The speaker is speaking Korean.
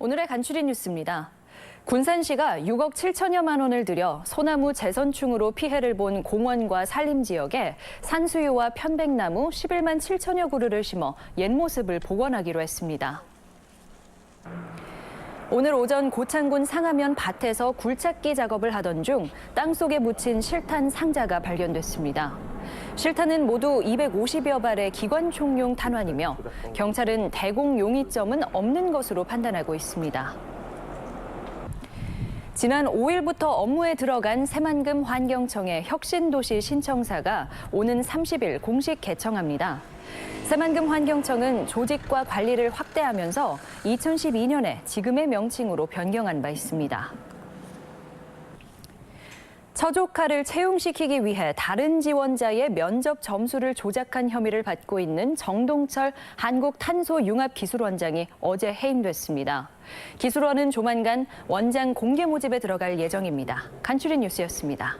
오늘의 간추린 뉴스입니다. 군산시가 6억 7천여만 원을 들여 소나무 재선충으로 피해를 본 공원과 산림 지역에 산수유와 편백나무 11만 7천여 그루를 심어 옛 모습을 복원하기로 했습니다. 오늘 오전 고창군 상하면 밭에서 굴착기 작업을 하던 중 땅속에 묻힌 실탄 상자가 발견됐습니다. 실탄은 모두 250여 발의 기관총용 탄환이며 경찰은 대공 용의점은 없는 것으로 판단하고 있습니다. 지난 5일부터 업무에 들어간 새만금 환경청의 혁신도시 신청사가 오는 30일 공식 개청합니다. 새만금 환경청은 조직과 관리를 확대하면서 2012년에 지금의 명칭으로 변경한 바 있습니다. 처조카를 채용시키기 위해 다른 지원자의 면접 점수를 조작한 혐의를 받고 있는 정동철 한국탄소융합기술원장이 어제 해임됐습니다. 기술원은 조만간 원장 공개 모집에 들어갈 예정입니다. 간추린 뉴스였습니다.